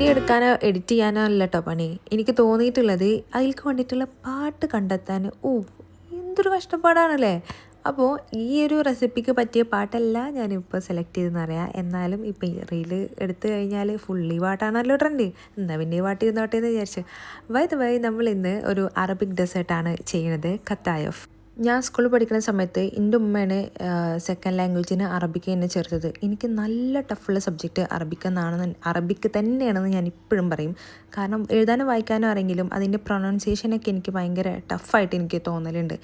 ചെയ്യാനോ എഡിറ്റ് ചെയ്യാനോ അല്ല കേട്ടോ പണി. എനിക്ക് തോന്നിയിട്ടുള്ളത് അതിൽക്ക് വേണ്ടിയിട്ടുള്ള പാട്ട് കണ്ടെത്താൻ. ഓ എന്തൊരു കഷ്ടപ്പാടാണല്ലേ? അപ്പോൾ ഈ ഒരു റെസിപ്പിക്ക് പറ്റിയ പാട്ടല്ല ഞാനിപ്പോൾ സെലക്ട് ചെയ്തെന്ന് അറിയാം എന്നാലും ഇപ്പോൾ റീൽ എടുത്തു കഴിഞ്ഞാൽ ഫുള്ളി പാട്ടാണല്ലോ ട്രെൻഡ് എന്നാൽ പിന്നെ ഈ പാട്ട് ഇരുന്നോട്ടെ എന്ന് വിചാരിച്ചു. വൈ വൈ നമ്മൾ ഇന്ന് ഒരു അറബിക് ഡെസേർട്ടാണ് ചെയ്യുന്നത് കത്തായോഫ് ഞാൻ സ്കൂളിൽ പഠിക്കുന്ന സമയത്ത് എന്റെ ഉമ്മയാണ് സെക്കൻഡ് ലാംഗ്വേജിന് അറബിക്ക് എന്നെ ചേർത്തത്. എനിക്ക് നല്ല ടഫുള്ള സബ്ജക്റ്റ് അറബിക്ക് എന്നാണെന്ന് അറബിക്ക് തന്നെയാണെന്ന് ഞാൻ ഇപ്പോഴും പറയും. കാരണം എഴുതാനും വായിക്കാനും ആരെങ്കിലും അതിന്റെ പ്രൊനൗൺസിയേഷനൊക്കെ എനിക്ക് ഭയങ്കര ടഫായിട്ട് എനിക്ക് തോന്നലുണ്ട്.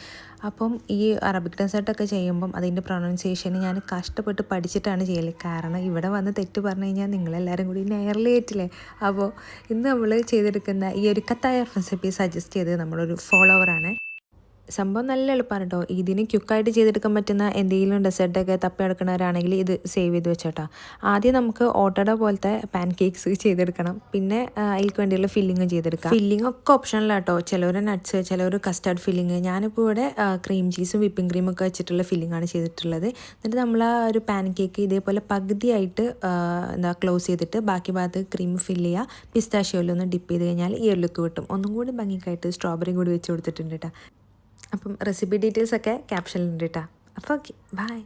അപ്പം ഈ അറബിക് ഡെസേർട്ടൊക്കെ ചെയ്യുമ്പം അതിന്റെ പ്രൊണൗൺസിയേഷൻ ഞാൻ കഷ്ടപ്പെട്ട് പഠിച്ചിട്ടാണ് ചെയ്യൽ. കാരണം ഇവിടെ വന്ന് തെറ്റ് പറഞ്ഞു കഴിഞ്ഞാൽ നിങ്ങളെല്ലാവരും കൂടി ആയിട്ടില്ലേ അപ്പോൾ ഇന്ന് നമ്മൾ ചെയ്തെടുക്കുന്ന ഈ ഒരു കത്തായ റെസിപ്പി സജസ്റ്റ് ചെയ്ത് നമ്മളൊരു ഫോളോവറാണ് സംഭവം നല്ല എളുപ്പമാണ് കേട്ടോ ഇതിന് ക്യുക്കായിട്ട് ചെയ്തെടുക്കാൻ പറ്റുന്ന എന്തെങ്കിലും ഡെസേർട്ടൊക്കെ തപ്പി എടുക്കുന്നവരാണെങ്കിൽ ഇത് സേവ് ചെയ്ത് വെച്ചോട്ടോ. ആദ്യം നമുക്ക് ഓട്ടോഡ പോലത്തെ പാൻ കേക്ക്സ് ചെയ്തെടുക്കണം. പിന്നെ അതിൽക്ക് വേണ്ടിയുള്ള ഫില്ലിങ് ചെയ്തെടുക്കാം. ഫില്ലിംഗ് ഒക്കെ ഓപ്ഷനിലാണ് കേട്ടോ ചിലവർ നട്ട്സ് ചിലവർ കസ്റ്റാർഡ് ഫില്ലിങ് ഞാനിപ്പോൾ ഇവിടെ ക്രീം ചീസും വിപ്പിംഗ് ക്രീമും ഒക്കെ വെച്ചിട്ടുള്ള ഫില്ലിംഗ് ആണ് ചെയ്തിട്ടുള്ളത്. എന്നിട്ട് നമ്മൾ ആ ഒരു പാൻ കേക്ക് ഇതേപോലെ പകുതിയായിട്ട് എന്താ ക്ലോസ് ചെയ്തിട്ട് ബാക്കി ഭാഗത്ത് ക്രീം ഫില്ല് ചെയ്യുക. പിസ്താഷ്യോയിലൊന്ന് ഡിപ്പ് ചെയ്ത് കഴിഞ്ഞാൽ ഇയർ ലുക്ക് കിട്ടും. ഒന്നും കൂടി ഭംഗിക്കായിട്ട് സ്ട്രോബെറി കൂടി വെച്ച് കൊടുത്തിട്ടുണ്ട് കേട്ടോ അപ്പം റെസിപ്പി ഡീറ്റെയിൽസ് ഒക്കെ ക്യാപ്ഷനിലുണ്ട് കേട്ടോ അപ്പോൾ ഓക്കെ ബൈ